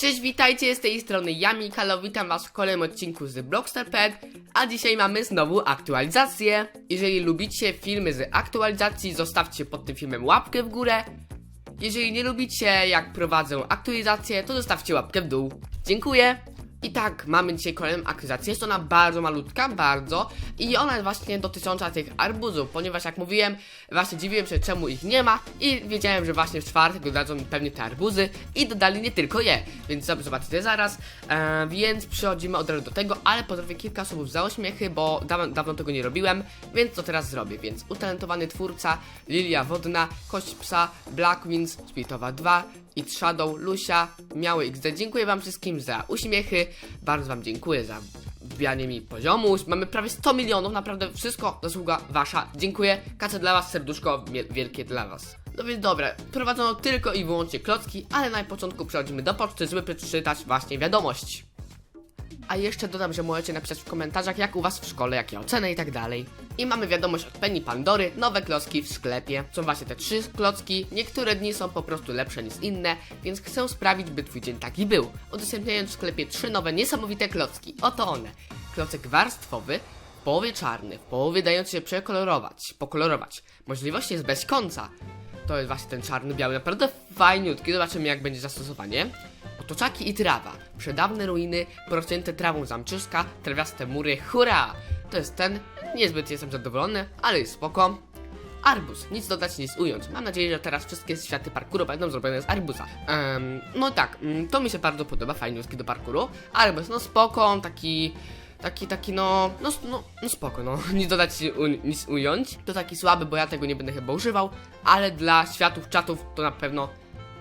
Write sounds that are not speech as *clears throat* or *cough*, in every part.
Cześć, witajcie, z tej strony ja, Mikalo, witam was w kolejnym odcinku z Blockstar.pl, a dzisiaj mamy znowu aktualizację. Jeżeli lubicie filmy z aktualizacji, zostawcie pod tym filmem łapkę w górę. Jeżeli nie lubicie, jak prowadzę aktualizację, to zostawcie łapkę w dół. Dziękuję. I tak, mamy dzisiaj kolejną aktualizację. Jest ona bardzo malutka, bardzo. I ona jest właśnie dotycząca tych arbuzów, ponieważ jak mówiłem, właśnie dziwiłem się czemu ich nie ma. I wiedziałem, że właśnie w czwartek dodadzą pewnie te arbuzy. I dodali nie tylko je, więc zob- zobaczycie zaraz. E, więc przechodzimy od razu do tego, ale pozdrowię kilka słów za uśmiechy, bo dawno, tego nie robiłem, więc to teraz zrobię. Więc utalentowany twórca, Lilia Wodna, Kość Psa, Black Wings, Spiritowa 2, It Shadow, Lusia, Miały XD. Dziękuję wam wszystkim za uśmiechy, bardzo wam dziękuję za wbijanie mi poziomu. Mamy prawie 100 milionów, naprawdę wszystko zasługa wasza. Dziękuję, kaczę dla was, serduszko wielkie dla was. No więc dobra, prowadzono tylko i wyłącznie klocki, ale na początku przechodzimy do poczty, żeby przeczytać właśnie wiadomość. A jeszcze dodam, że możecie napisać w komentarzach, jak u was w szkole, jakie oceny i tak dalej. I mamy wiadomość od Penny Pandory, nowe klocki w sklepie. Są właśnie te trzy klocki, niektóre dni są po prostu lepsze niż inne, więc chcę sprawić, by twój dzień taki był. Udostępniając w sklepie trzy nowe, niesamowite klocki. Oto one. Klocek warstwowy, w połowie czarny, w połowie dający się przekolorować, pokolorować. Możliwość jest bez końca. To jest właśnie ten czarny-biały, naprawdę fajniutki. Zobaczymy jak będzie zastosowanie. Otoczaki i trawa. Przedawne ruiny, porosnięte trawą zamczyska, trawiaste mury, hurra! To jest ten, niezbyt jestem zadowolony, ale jest spoko. Arbuz, nic dodać, nic ująć. Mam nadzieję, że teraz wszystkie światy parkouru będą zrobione z arbuza. Em, no tak, mm, to mi się bardzo podoba, fajniutki do parkouru. Arbuz, no spoko, taki... Taki, taki, no, no, no, no spoko, no, *laughs* nic dodać, nic ująć. To taki słaby, bo ja tego nie będę chyba używał, ale dla światów, czatów to na pewno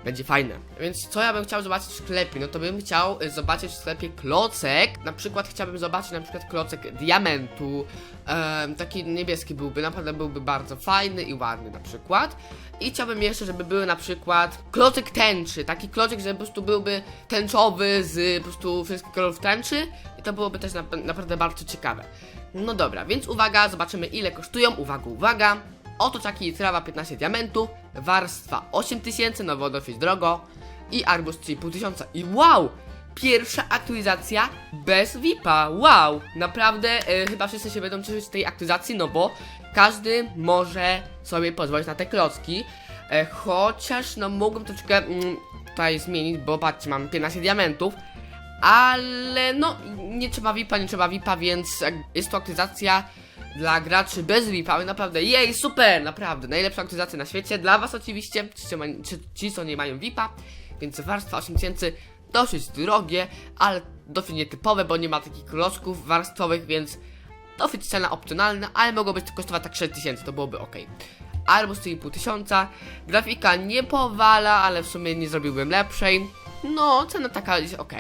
będzie fajne. Więc co ja bym chciał zobaczyć w sklepie? No to bym chciał y, zobaczyć w sklepie klocek. Na przykład chciałbym zobaczyć na przykład klocek diamentu. em, taki niebieski byłby, naprawdę byłby bardzo fajny i ładny na przykład. I chciałbym jeszcze, żeby były na przykład klocek tęczy. Taki klocek, że po prostu byłby tęczowy z po prostu wszystkich kolorów tęczy. I to byłoby też na, naprawdę bardzo ciekawe. No dobra, więc uwaga, zobaczymy ile kosztują. Uwaga, uwaga. Otoczaki i trawa 15 diamentów, warstwa 8000, no woda dosyć drogo i arbuz 3500 i wow! Pierwsza aktualizacja bez VIPa, wow! Naprawdę e, chyba wszyscy się będą cieszyć z tej aktualizacji, no bo każdy może sobie pozwolić na te klocki, e, chociaż no mógłbym troszeczkę mm, tutaj zmienić, bo patrzcie, mamy 15 diamentów, ale no nie trzeba VIPa, nie trzeba VIPa, więc jak jest to aktualizacja dla graczy bez VIPa, naprawdę jej, super, naprawdę, najlepsza aktualizacja na świecie, dla was oczywiście, ci, co ma, ci, co nie mają VIPa, więc warstwa 8000 dosyć drogie, ale dosyć nietypowe, bo nie ma takich klocków warstwowych, więc dosyć cena opcjonalna, ale mogło być to kosztować tak 6000, to byłoby ok. Albo 4,5 tysiąca, grafika nie powala, ale w sumie nie zrobiłbym lepszej, no cena taka jest ok.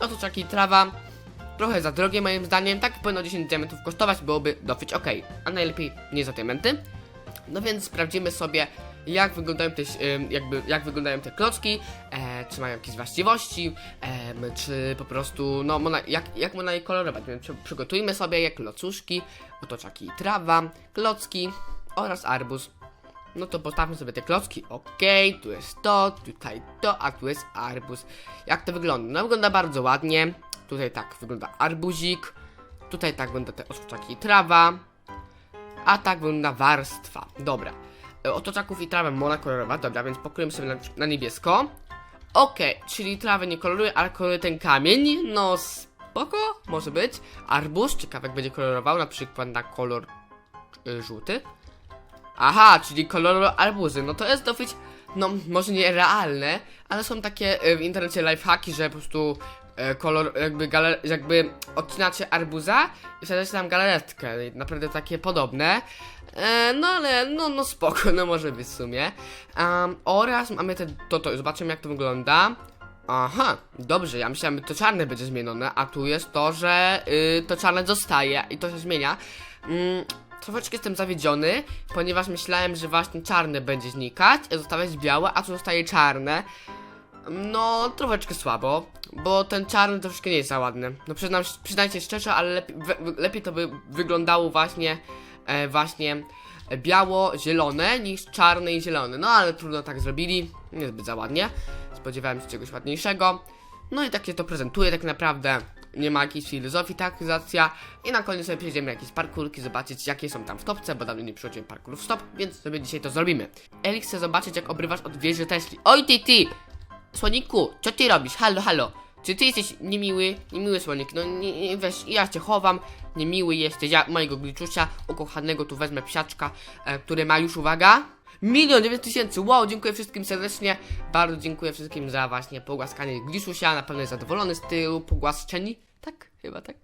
No to czaki trawa, trochę za drogie moim zdaniem, tak powinno 10 diamentów kosztować, byłoby dosyć ok, a najlepiej nie za diamenty. No więc sprawdzimy sobie, jak wyglądają te, jakby, jak wyglądają te klocki, e, czy mają jakieś właściwości, em, czy po prostu, no, można, jak, jak można je kolorować. Więc przy- przygotujmy sobie je klocuszki, otoczaki trawa, klocki oraz arbuz. No to postawmy sobie te klocki, okej, tu jest to, tutaj to, a tu jest arbuz. Jak to wygląda? No wygląda bardzo ładnie, tutaj tak wygląda arbuzik, tutaj tak wygląda te otoczaki i trawa, a tak wygląda warstwa. Dobra. E, Otoczaków i trawę można kolorować, dobra, więc pokryjemy sobie na, na niebiesko. Okej, czyli trawę nie koloruje, ale koloruje ten kamień. No spoko, może być. Arbuz, ciekawe jak będzie kolorował, na przykład na kolor y, żółty. Aha, czyli kolor arbuzy. No to jest dosyć, no może nie realne, ale są takie y, w internecie lifehacki, że po prostu kolor, jakby, galer, jakby odcinacie arbuza i wsadzacie tam galaretkę. Naprawdę takie podobne. E, no ale, no, no spoko, no może być w sumie. Um, oraz mamy te, to, to, zobaczymy jak to wygląda. Aha, dobrze, ja myślałem, że to czarne będzie zmienione, a tu jest to, że y, to czarne zostaje i to się zmienia. Mm, troszeczkę jestem zawiedziony, ponieważ myślałem, że właśnie czarne będzie znikać, zostawiać białe, a tu zostaje czarne. No, troszeczkę słabo, bo ten czarny troszeczkę nie jest za ładny. No przyznam, przyznajcie szczerze, ale lepiej, lepiej to by wyglądało właśnie, e, właśnie biało-zielone niż czarny i zielony. No ale trudno tak zrobili, niezbyt za ładnie. Spodziewałem się czegoś ładniejszego. No i tak się to prezentuje tak naprawdę. Nie ma jakiejś filozofii, ta aktywizacja. I na koniec sobie przejdziemy jakieś parkurki, zobaczyć jakie są tam w topce, bo dawno nie przychodziłem parkur w stop, więc sobie dzisiaj to zrobimy. Eli chce zobaczyć jak obrywasz od wieży Tesli. Oj ty ty! Słoniku, co ty robisz? Halo, halo. Czy ty jesteś niemiły? Niemiły słonik, no nie, nie, weź, ja cię chowam. Niemiły jesteś, ja mojego gliczusia ukochanego tu wezmę psiaczka, e, który ma już, uwaga, milion dziewięć tysięcy, wow, dziękuję wszystkim serdecznie, bardzo dziękuję wszystkim za właśnie pogłaskanie gliczusia, na pewno jest zadowolony z tyłu, pogłaszczeni, tak? Chyba tak.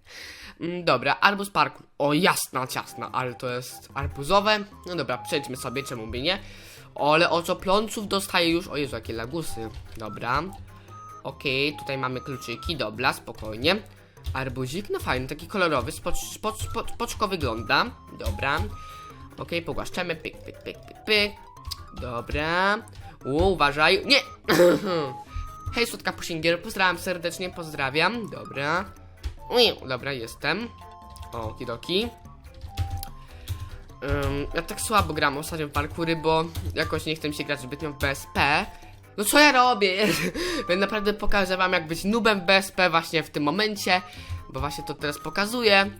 Mm, dobra, arbuz parkour, o jasna, ciasna, ale to jest arbuzowe, no dobra, przejdźmy sobie, czemu by nie, ale oczopląców dostaję już, o Jezu, jakie lagusy, dobra, Okej, tutaj mamy kluczyki, dobra, spokojnie. Arbuzik, no fajny, taki kolorowy, spocz, spocz, spocz, spoczko wygląda. Dobra. Okej, pogłaszczemy, pyk, pyk, pyk, pyk, pyk. Dobra. U, uważaj, nie! *clears throat* Hej, słodka pusingier, pozdrawiam serdecznie, pozdrawiam. Dobra. Ui, dobra, jestem. O, Ym, ja tak słabo gram ostatnio w parkury, bo jakoś nie chcę mi się grać zbytnio w BSP. No co ja robię? *laughs* Będę naprawdę pokażę wam jak być nubem BSP właśnie w tym momencie, bo właśnie to teraz pokazuję,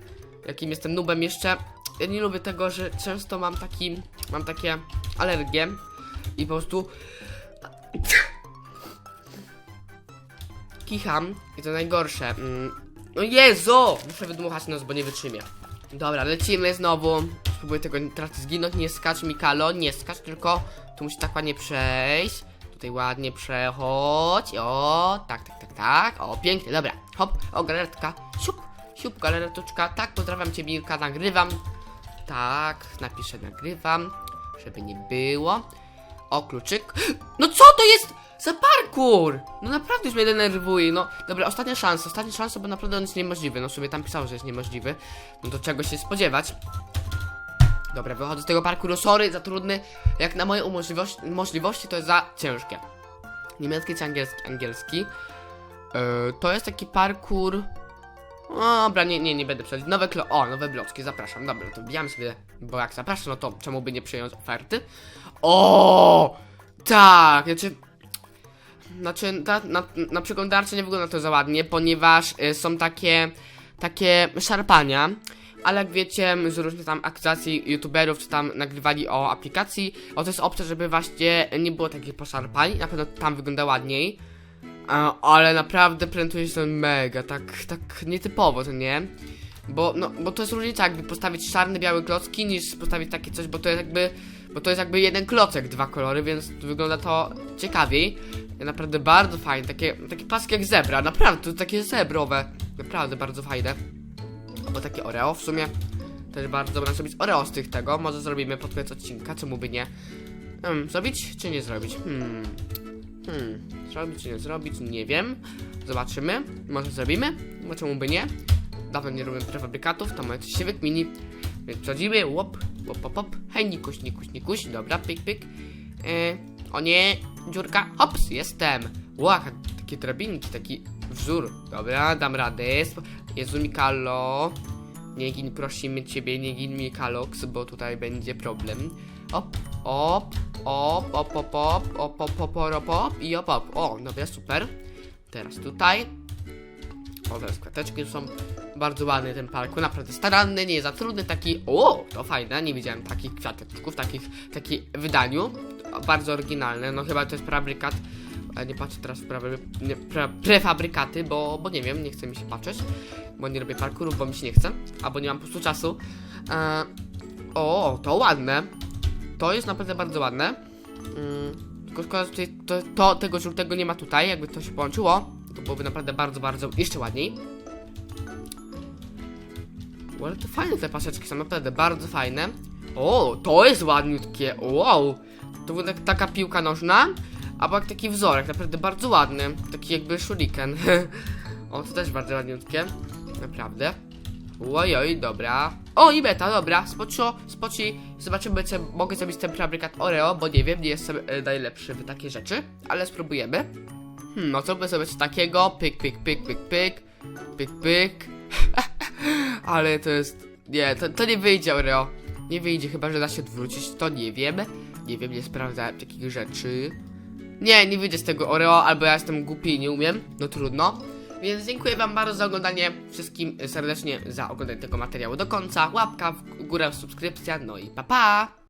jakim jestem nubem jeszcze. Ja nie lubię tego, że często mam taki, mam takie alergie i po prostu *laughs* kicham i to najgorsze. Mm. No Jezu! Muszę wydmuchać nos, bo nie wytrzymię. Dobra, lecimy znowu. Spróbuję tego teraz zginąć. Nie skacz, Mikalo, nie skacz, tylko tu musi tak ładnie przejść. Tutaj ładnie przechodź. O, tak, tak, tak, tak. O, pięknie, dobra. Hop, o, galaretka. Siup, siup, galaretoczka. Tak, pozdrawiam cię, Milka, nagrywam. Tak, napiszę, nagrywam. Żeby nie było. O, kluczyk. *gasps* No co to jest za parkour? No naprawdę już mnie denerwuje, no. Dobra, ostatnia szansa, ostatnia szansa, bo naprawdę on jest niemożliwy. No sobie tam pisało, że jest niemożliwy. No to czego się spodziewać. Dobra, wychodzę z tego parkouru, sorry, za trudny. Jak na moje umożliwości, możliwości to jest za ciężkie. Niemiecki czy angielski? Angielski. Yy, to jest taki parkour... Dobra, nie, nie, nie będę przechodzić. Nowe klo... O, nowe bloczki, zapraszam. Dobra, to wbijamy sobie, bo jak zapraszam, no to czemu by nie przyjąć oferty? O, tak, znaczy... Znaczy, ta, na, na przeglądarce nie wygląda to za ładnie, ponieważ y, są takie, takie szarpania. Ale jak wiecie, z różnych tam aktywacji youtuberów, czy tam nagrywali o aplikacji, o to jest opcja, żeby właśnie nie było takich poszarpań, na pewno tam wygląda ładniej. Ale naprawdę prezentuje się mega, tak, tak nietypowo, to nie? Bo, no, bo to jest różnica, jakby postawić czarne, białe klocki, niż postawić takie coś, bo to jest jakby, bo to jest jakby jeden klocek, dwa kolory, więc wygląda to ciekawiej. Naprawdę bardzo fajne, takie, takie paski jak zebra, naprawdę, to takie zebrowe, naprawdę bardzo fajne. Albo takie Oreo w sumie, też bardzo dobra zrobić Oreo z tych tego, może zrobimy pod koniec odcinka, czemu by nie? Hmm, zrobić czy nie zrobić? Hmm, hmm, zrobić czy nie zrobić, nie wiem. Zobaczymy, może zrobimy, bo czemu by nie? Dawno nie robię prefabrykatów, to może coś się wykmini. Więc przechodzimy, łop, łop, łop, łop. Hej, Nikuś, Nikuś, Nikuś, dobra, pyk, pyk. E, o nie, dziurka, hops, jestem. Ła, takie drabinki, taki wzór. Dobra, dam radę. Jezu, Mikalo. Nie gin, prosimy ciebie, nie gin Mikalox, bo tutaj będzie problem. Op, op, op, op, op, op, op, op, op, op, op i op, op. O, dobra, super. Teraz tutaj. O, teraz kwiateczki są bardzo ładny ten parkour, naprawdę staranny, nie za trudny, taki, o, to fajne, nie widziałem takich kwiateczków, takich, takich wydaniu, bardzo oryginalne, no chyba to jest prefabrykat, ale nie patrzę teraz w nie, pre, prefabrykaty, bo, bo nie wiem, nie chce mi się patrzeć, bo nie robię parkouru, bo mi się nie chce, albo nie mam po prostu czasu. E, o, to ładne, to jest naprawdę bardzo ładne, mm, tylko szkoda, że tutaj to, to, tego żółtego nie ma tutaj, jakby to się połączyło, to byłoby naprawdę bardzo, bardzo jeszcze ładniej. Ale to fajne te paseczki są, naprawdę bardzo fajne. O, to jest ładniutkie, wow. To jak taka piłka nożna, albo jak taki wzorek, naprawdę bardzo ładny. Taki jakby shuriken. *laughs* o, to też bardzo ładniutkie, naprawdę. Ojoj, dobra. O, i beta, dobra, spoczo, spoci. Zobaczymy, co mogę zrobić ten fabrykat Oreo, bo nie wiem, nie jestem e, najlepszy w takie rzeczy, ale spróbujemy. Hmm, no co by coś takiego, pyk, pyk, pyk, pyk, pyk, pyk, pyk. *laughs* Ale to jest. Nie, to, to nie wyjdzie, Oreo. Nie wyjdzie, chyba że da się odwrócić, to nie wiem. Nie wiem, nie sprawdzałem takich rzeczy. Nie, nie wyjdzie z tego Oreo, albo ja jestem głupi i nie umiem. No trudno. Więc dziękuję wam bardzo za oglądanie. Wszystkim serdecznie za oglądanie tego materiału do końca. Łapka w górę, subskrypcja, no i pa pa!